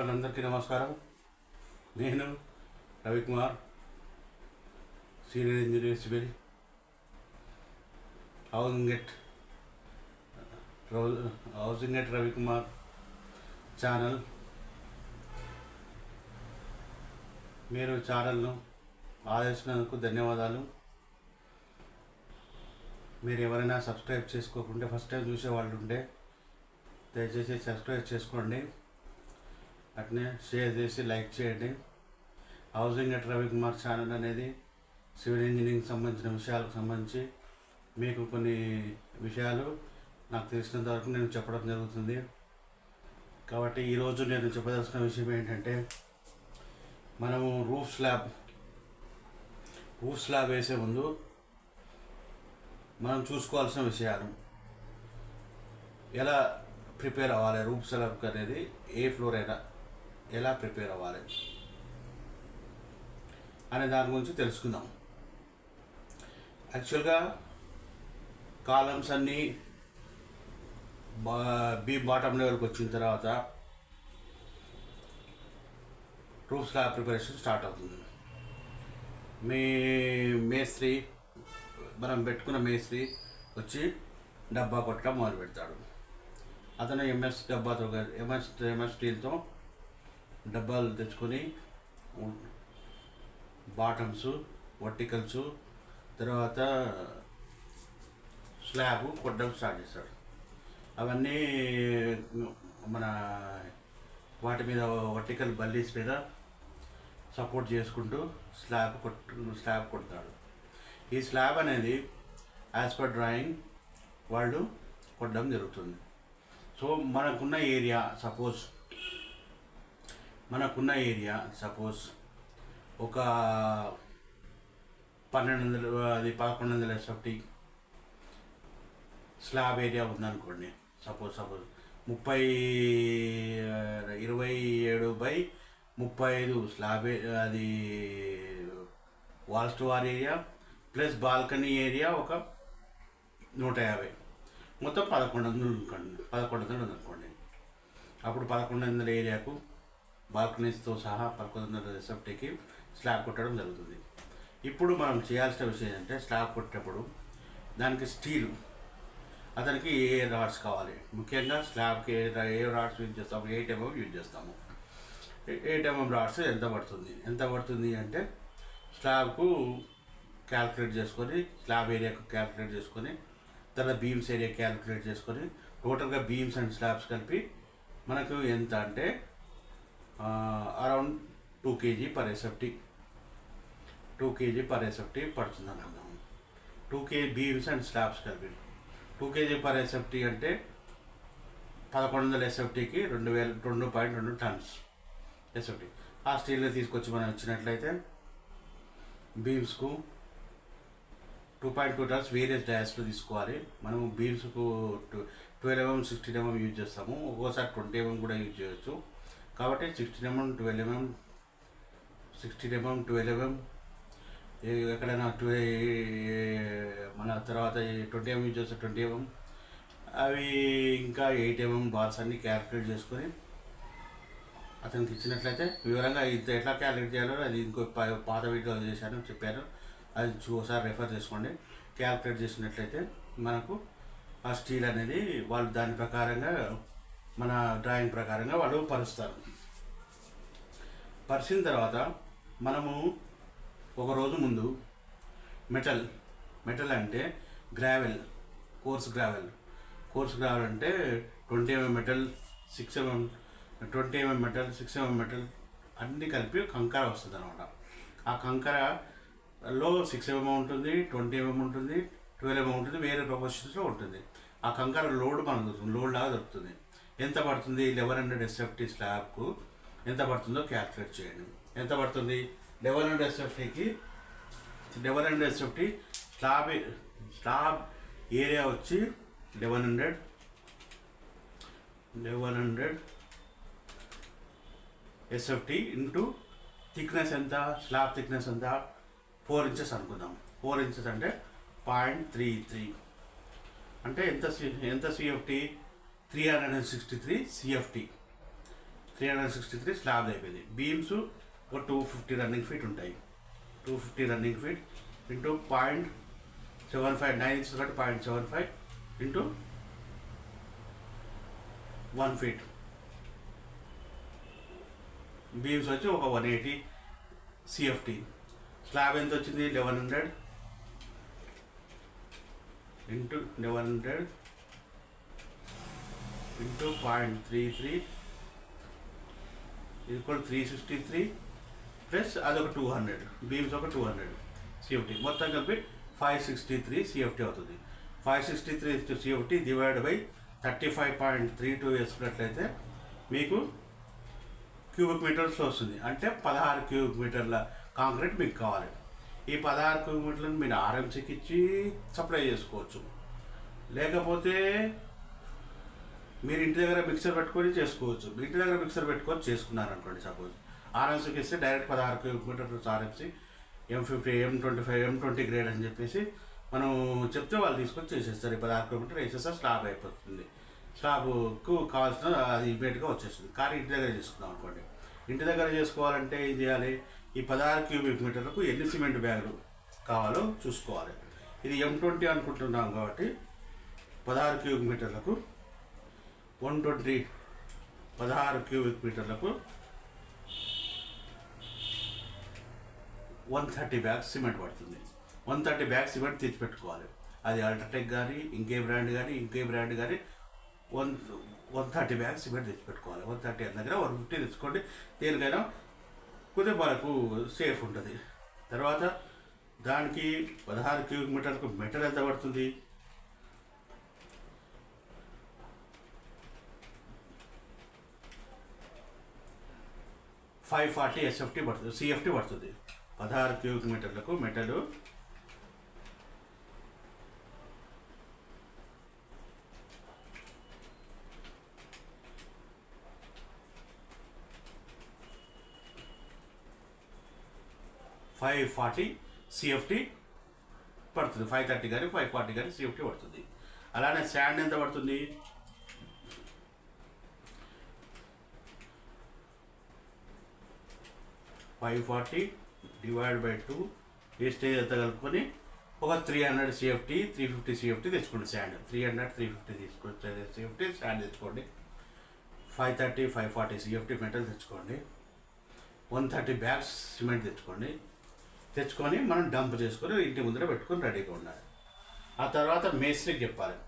వాళ్ళందరికీ నమస్కారం. నేను Ravikumar senior engineer civil housing get housing get Ravikumar channel మీరు ఛానల్ను ఆదర్శినందుకు ధన్యవాదాలు. మీరు ఎవరైనా సబ్స్క్రైబ్ చేసుకోకుంటే ఫస్ట్ టైం చూసే వాళ్ళు ఉంటే దయచేసి సబ్స్క్రైబ్ చేసుకోండి. అట్నే షేర్ చేసి లైక్ చేయండి. హౌసింగ్ అట్ రవికుమార్ ఛానల్ అనేది సివిల్ ఇంజనీరింగ్ సంబంధించిన విషయాలకు సంబంధించి మీకు కొన్ని విషయాలు నాకు తెలిసినంత వరకు నేను చెప్పడం జరుగుతుంది. కాబట్టి ఈరోజు నేను చెప్పదలసిన విషయం ఏంటంటే మనము రూఫ్ స్లాబ్ రూఫ్ స్లాబ్ వేసే ముందు మనం చూసుకోవాల్సిన విషయాలు. ఎలా ప్రిపేర్ అవ్వాలి రూఫ్ స్లాబ్ అనేది ఏ ఫ్లోర్ అయినా. ఎలా ప్రిపేర్ అవ్వాలి అనే దాని గురించి తెలుసుకుందాం. యాక్చువల్గా కాలమ్స్ అన్నీ బా బీ బాటమ్ లెవెల్కి వచ్చిన తర్వాత రూఫ్ స్లాబ్ ప్రిపరేషన్ స్టార్ట్ అవుతుంది. మీ మేస్త్రి మనం పెట్టుకున్న మేస్త్రి వచ్చి డబ్బా కొట్టడం మొదలు పెడతాడు అతను ఎంఎస్ డబ్బాతో ఎంఎస్ ఎంఎస్ స్టీల్తో డబ్బాలు తెచ్చుకొని బాటమ్స్ వర్టికల్స్ తర్వాత స్లాబ్ కొట్టడం స్టార్ట్ చేస్తాడు. అవన్నీ మన వాటి మీద వర్టికల్ బల్లీస్ మీద సపోర్ట్ చేసుకుంటూ స్లాబ్ కొట్టు స్లాబ్ కొడతాడు. ఈ స్లాబ్ అనేది యాజ్ పర్ డ్రాయింగ్ వాళ్ళు కొట్టడం జరుగుతుంది. సో మనకున్న ఏరియా సపోజ్ మనకున్న ఏరియా సపోజ్ ఒక పన్నెండు వందలు అది పదకొండు వందల ఎస్ఎఫ్టీ స్లాబ్ ఏరియా ఉందనుకోండి. సపోజ్ సపోజ్ ముప్పై ఇరవై ఏడు బై ముప్పై ఐదు స్లాబ్ ఏ- అది walls to wall area plus balcony area ఒక నూట యాభై. మొత్తం పదకొండు వందలు అనుకోండి పదకొండు వందలు ఉందనుకోండి అప్పుడు పదకొండు వందల ఏరియాకు బాల్కనీస్తో సహా పక్కన వందల స్లాబ్ కొట్టడం జరుగుతుంది. ఇప్పుడు మనం చేయాల్సిన విషయం ఏంటంటే స్లాబ్ కొట్టేటప్పుడు దానికి స్టీల్ అతనికి ఏ రాడ్స్ కావాలి? ముఖ్యంగా స్లాబ్కి ఏ ఏ రాడ్స్ యూజ్ చేస్తాము? ఎయిట్ ఎంఎం యూజ్ చేస్తాము? ఎయిట్ ఎంఎం రాడ్స్ ఎంత పడుతుంది? ఎంత పడుతుంది అంటే స్లాబ్కు క్యాల్కులేట్ చేసుకొని స్లాబ్ ఏరియాకు క్యాల్కులేట్ చేసుకొని తర్వాత బీమ్స్ ఏరియా క్యాల్కులేట్ చేసుకొని టోటల్గా బీమ్స్ అండ్ స్లాబ్స్ కలిపి మనకు ఎంత అంటే around two KG per SFT. Two KG per SFT పడుతుంది అనుకుందాం two KG beams and slabs కలిపి. టూ కేజీ పర్ ఎస్ఎఫ్టీ అంటే పదకొండు వందల ఎస్ఎఫ్టీకి రెండు వేల రెండు పాయింట్ రెండు టన్స్ ఎస్ఎఫ్టీ. ఆ స్టీల్ని తీసుకొచ్చి మనం ఇచ్చినట్లయితే బీమ్స్కు two point two tons various డయాస్లో తీసుకోవాలి. మనము బీమ్స్కు twelve MM sixteen MM use చేస్తాము. ఒక్కోసారి ట్వంటీ ఎంఎం కూడా యూజ్ చేయొచ్చు. కాబట్టి sixteen MM twelve MM sixteen MM twelve MM ఎక్కడైనా ట్వే మన తర్వాత ట్వంటీ ఎంఎం యూజ్ చేస్తే ట్వంటీ ఎంఎం అవి ఇంకా ఎయిట్ ఎంఎం బాల్స్ అన్ని క్యాలిక్యులేట్ చేసుకొని అతనికి ఇచ్చినట్లయితే వివరంగా ఇంత ఎట్లా క్యాలిక్యులేట్ చేయాలో అది ఇంకో పాత వీడియోలో చేశాను చెప్పాను అది ఒకసారి రెఫర్ చేసుకోండి. క్యాలిక్యులేట్ చేసినట్లయితే మనకు ఆ స్టీల్ అనేది వాళ్ళు దాని ప్రకారంగా మన డ్రాయింగ్ ప్రకారంగా వాళ్ళు పరుస్తారు. పరిచిన తర్వాత మనము ఒక రోజు ముందు మెటల్ మెటల్ అంటే gravel coarse gravel. Coarse gravel అంటే twenty MM metal six MM twenty MM metal six MM metal అన్నీ కలిపి కంకర వస్తుంది అనమాట ఆ కంకరలో సిక్స్ ఎంఎం ఉంటుంది ట్వంటీ ఎంఎం ఉంటుంది ట్వెల్వ్ ఎంఎం ఉంటుంది వేరే ప్రొపోర్షన్స్లో ఉంటుంది. ఆ కంకర లోడ్ మనకు దొరుకుతుంది లోడ్ లాగా దొరుకుతుంది. ఎంత పడుతుంది? లెవెన్ హండ్రెడ్ ఎస్ఎఫ్టీ స్లాబ్కు ఎంత పడుతుందో క్యాల్కులేట్ చేయండి. ఎంత పడుతుంది? Eleven hundred ఎస్ఎఫ్టీకి eleven hundred SFT slab slab area వచ్చి eleven hundred eleven hundred SFT into thickness ఎంత? స్లాబ్ థిక్నెస్ ఎంత? ఫోర్ ఇంచెస్ అనుకుందాం. ఫోర్ ఇంచెస్ అంటే పాయింట్ త్రీ త్రీ. అంటే ఎంత సి ఎంత CFT three hundred and sixty three CFT three hundred sixty three slab అయిపోయింది. Beams ఒక టూ ఫిఫ్టీ రన్నింగ్ ఫీట్ ఉంటాయి. Two fifty running feet into point seven five nine inches కాబట్టి point seven five into one feet beams వచ్చి ఒక one eighty CFT slab ఎంత వచ్చింది? Eleven hundred into eleven hundred into point three three equal three sixty three plus అదొక two hundred beams ఒక two hundred CFT మొత్తం కలిపి five sixty three CFT అవుతుంది. Five sixty three CFT divide by thirty five point three two వేసుకున్నట్లయితే మీకు cubic metres వస్తుంది. అంటే పదహారు క్యూబిక్ మీటర్ల కాంక్రీట్ మీకు కావాలి. ఈ పదహారు క్యూబిక్ మీటర్లను మీరు ఆర్ఎంసీకి ఇచ్చి సప్లై చేసుకోవచ్చు. లేకపోతే మీరు ఇంటి దగ్గర మిక్సర్ పెట్టుకొని చేసుకోవచ్చు. ఇంటి దగ్గర మిక్సర్ పెట్టుకొని చేసుకున్నారు అనుకోండి సపోజ్ ఆర్ఎంసీకి ఇస్తే డైరెక్ట్ పదహారు kilometres RMC M fifty M twenty five M twenty grade అని చెప్పేసి మనం చెప్తే వాళ్ళు తీసుకొని చేసేస్తారు. ఈ పదహారు కిలోమీటర్ వేసేస్తే స్లాబ్ అయిపోతుంది. స్లాబ్కు కావాల్సిన అది ఇమీడియట్గా వచ్చేస్తుంది. కానీ ఇంటి దగ్గర చేసుకుందాం అనుకోండి. ఇంటి దగ్గర చేసుకోవాలంటే ఏం చేయాలి? ఈ పదహారు క్యూబిక్ మీటర్లకు ఎన్ని సిమెంట్ బ్యాగులు కావాలో చూసుకోవాలి. ఇది ఎం ట్వంటీ అనుకుంటున్నాం కాబట్టి పదహారు క్యూబిక్ మీటర్లకు వన్ ట్వంటీ పదహారు క్యూబిక్ మీటర్లకు వన్ థర్టీ బ్యాగ్స్ సిమెంట్ పడుతుంది. వన్ థర్టీ బ్యాగ్స్ సిమెంట్ తెచ్చిపెట్టుకోవాలి అది అల్ట్రాటెక్ కానీ ఇంకే బ్రాండ్ కానీ ఇంకే బ్రాండ్ కానీ one one thirty bags cement తెచ్చిపెట్టుకోవాలి one thirty అన్న దగ్గర వన్ ఫిఫ్టీ తెచ్చుకోండి. దేనికైనా కొద్దిగా మనకు సేఫ్ ఉంటుంది. తర్వాత దానికి పదహారు క్యూబిక్ మీటర్లకు మెటల్ ఎంత పడుతుంది? ఫైవ్ ఫార్టీ ఎస్ఎఫ్టీ పడుతుంది సిఎఫ్టీ పడుతుంది. పదహారు క్యూబిక్ మీటర్లకు మెటల్. ఫైవ్ ఫార్టీ సిఎఫ్టీ పడుతుంది. ఫైవ్ థర్టీ కానీ ఫైవ్ ఫార్టీ కానీ సిఎఫ్టీ పడుతుంది. అలానే శాండ్ ఎంత పడుతుంది? Five forty divide by two wastage అంతా కలుపుకొని ఒక three hundred CFT three fifty CFT తెచ్చుకోండి sand. Three hundred three fifty తీసుకోండి. సిఎఫ్టీ శాండ్ తెచ్చుకోండి. Five thirty five forty CFT metal తెచ్చుకోండి. వన్ థర్టీ బ్యాగ్స్ సిమెంట్ తెచ్చుకోండి. తెచ్చుకొని మనం డంప్ చేసుకొని ఇంటి ముందర పెట్టుకొని రెడీగా ఉండాలి. ఆ తర్వాత మేస్త్రికి చెప్పాలి.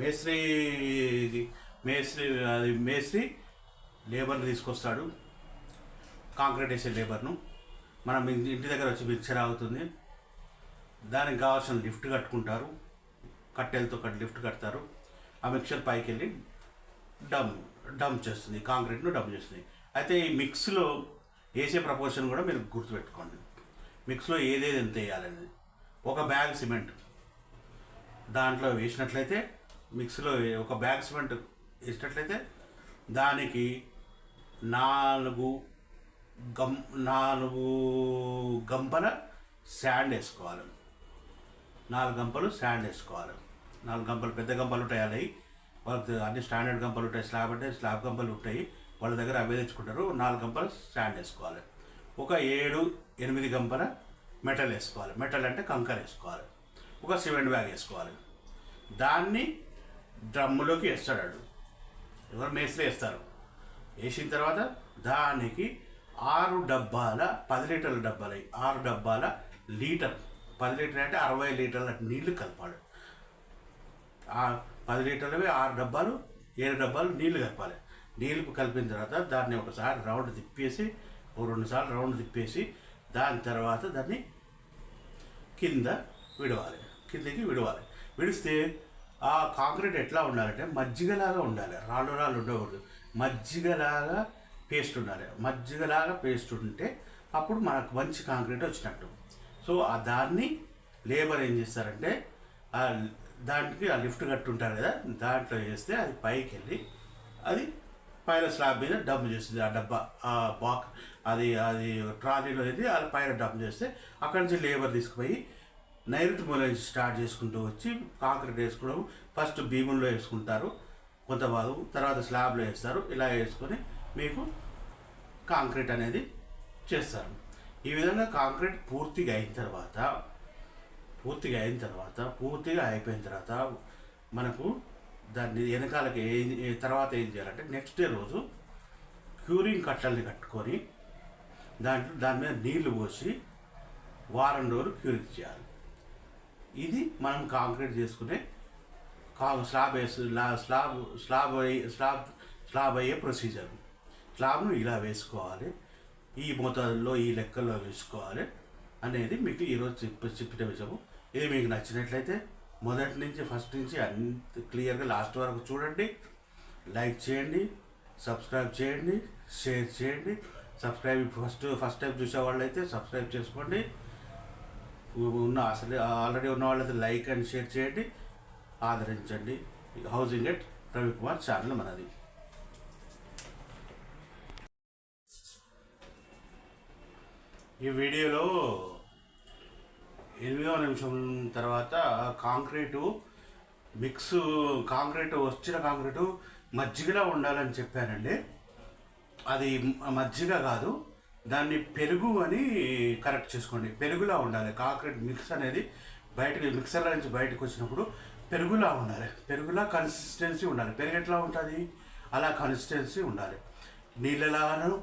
మేస్త్రి మేస్త్రి అది మేస్త్రి లేబర్ని తీసుకొస్తాడు. కాంక్రీట్ వేసే లేబర్ను. మనం ఇంటి దగ్గర వచ్చి మిక్చర్ ఆగుతుంది. దానికి కావాల్సిన లిఫ్ట్ కట్టుకుంటారు. కట్టెలతో కట్టి లిఫ్ట్ కడతారు. ఆ మిక్చర్ పైకి వెళ్ళి డమ్ డమ్ చేస్తుంది. కాంక్రీట్ను డమ్ చేస్తుంది. అయితే ఈ మిక్స్లో వేసే ప్రపోర్షన్ కూడా మీరు గుర్తుపెట్టుకోండి. మిక్స్లో ఏదేది ఎంత వేయాలనేది. ఒక బ్యాగ్ సిమెంట్ దాంట్లో వేసినట్లయితే మిక్స్లో ఒక బ్యాగ్ సిమెంట్ వేసినట్లయితే దానికి నాలుగు గం నాలుగు గంపల శాండ్ వేసుకోవాలి. నాలుగు గంపలు శాండ్ వేసుకోవాలి. నాలుగు గంపలు పెద్ద గంపలు ఉంటాయి అవి వాళ్ళకి అన్ని స్టాండర్డ్ గంపలు ఉంటాయి. స్లాబ్ అంటే స్లాబ్ గంపలు ఉంటాయి. వాళ్ళ దగ్గర అవే తెచ్చుకుంటారు. నాలుగు గంపలు శాండ్ వేసుకోవాలి. ఒక ఏడు ఎనిమిది గంపల మెటల్ వేసుకోవాలి. మెటల్ అంటే కంకర వేసుకోవాలి. ఒక సిమెంట్ బ్యాగ్ వేసుకోవాలి. దాన్ని డ్రమ్ములోకి వేస్తాడు ఎవరు మేస్త్రి వేస్తారు? వేసిన తర్వాత దానికి ఆరు డబ్బాల పది లీటర్ల డబ్బాలు ఆరు డబ్బాల లీటర్. పది లీటర్ అంటే అరవై లీటర్ల నీళ్ళు కలపాలి. ఆ పది లీటర్లవి ఆరు డబ్బాలు ఏడు డబ్బాలు నీళ్ళు కలపాలి. నీళ్ళు కలిపిన తర్వాత దాన్ని ఒకసారి రౌండ్ తిప్పేసి ఓ రెండుసార్లు రౌండ్ తిప్పేసి దాని తర్వాత దాన్ని కింద విడవాలి. కిందకి విడవాలి. విడిస్తే ఆ కాంక్రీట్ ఎట్లా ఉండాలంటే మజ్జిగలాగా ఉండాలి. రాళ్ళు రాళ్ళు ఉండకూడదు. మజ్జిగలాగా పేస్ట్ ఉండాలి మజ్జిగలాగా పేస్ట్ ఉంటే అప్పుడు మనకు మంచి కాంక్రీట్ వచ్చినట్టు. సో ఆ దాన్ని లేబర్ ఏం చేస్తారంటే ఆ దానికి ఆ లిఫ్ట్ కట్టు ఉంటారు కదా దాంట్లో వేస్తే అది పైకి వెళ్ళి అది పైన స్లాబ్ మీద డబ్బు చేస్తుంది. ఆ డబ్బా ఆ బాక్ అది అది ట్రాలీలో వెళ్ళి అది పైన డబ్బు చేస్తే అక్కడి నుంచి లేబర్ తీసుకుపోయి నైరుతి మూల నుంచి స్టార్ట్ చేసుకుంటూ వచ్చి కాంక్రీట్ వేసుకోవడం ఫస్ట్ భీముల్లో వేసుకుంటారు కొంత భాగం తర్వాత స్లాబ్లో వేస్తారు. ఇలా వేసుకొని మీకు కాంక్రీట్ అనేది చేస్తారు. ఈ విధంగా కాంక్రీట్ పూర్తిగా అయిన తర్వాత పూర్తిగా అయిన తర్వాత పూర్తిగా అయిపోయిన తర్వాత మనకు దాన్ని వెనకాలకి ఏం ఏ- తర్వాత ఏం చేయాలంటే నెక్స్ట్ డే రోజు క్యూరింగ్ కట్టల్ని కట్టుకొని దాంట్లో దాని మీద నీళ్ళు పోసి వారం రోజులు క్యూరింగ్ చేయాలి. ఇది మనం కాంక్రీట్ చేసుకునే కా స్లాబ్ వేసి స్లాబ్ స్లాబ్ స్లాబ్ స్లాబ్ అయ్యే ప్రొసీజర్ స్లాబ్ను ఇలా వేసుకోవాలి. ఈ మోతాదుల్లో ఈ లెక్కల్లో వేసుకోవాలి అనేది మీకు ఈరోజు చెప్పి చెప్పిన విషయము. ఇది మీకు నచ్చినట్లయితే మొదటి నుంచి ఫస్ట్ నుంచి అంత క్లియర్గా లాస్ట్ వరకు చూడండి. లైక్ చేయండి సబ్స్క్రైబ్ చేయండి షేర్ చేయండి. సబ్స్క్రైబ్ ఫస్ట్ ఫస్ట్ టైం చూసే వాళ్ళైతే సబ్స్క్రైబ్ చేసుకోండి. ఉన్న అసలు ఆల్రెడీ ఉన్న వాళ్ళైతే లైక్ అండ్ షేర్ చేయండి. ఆదరించండి. హౌసింగ్ ఎట్ రవికుమార్ ఛానల్ మనది. ఈ వీడియోలో ఎనిమిదవ నిమిషం తర్వాత కాంక్రీటు మిక్స్ కాంక్రీట్ వచ్చిన కాంక్రీటు మజ్జిగలా ఉండాలని చెప్పానండి. అది మజ్జిగ కాదు దాన్ని పెరుగు అని కరెక్ట్ చేసుకోండి. పెరుగులా ఉండాలి. కాంక్రీట్ మిక్స్ అనేది బయటకి మిక్సర్ల నుంచి బయటకు వచ్చినప్పుడు పెరుగులా ఉండాలి. పెరుగులా కన్సిస్టెన్సీ ఉండాలి. పెరుగు ఎట్లా ఉంటుంది? అలా కన్సిస్టెన్సీ ఉండాలి. నీళ్ళలాగాను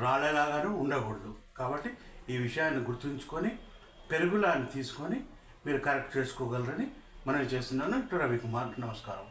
రాళ్ళలాగాను ఉండకూడదు. కాబట్టి ఈ విషయాన్ని గుర్తుంచుకొని పెరుగులాన్ని తీసుకొని మీరు కరెక్ట్ చేసుకోగలరని మనం చేస్తున్నాను. రవికుమార్ నమస్కారం.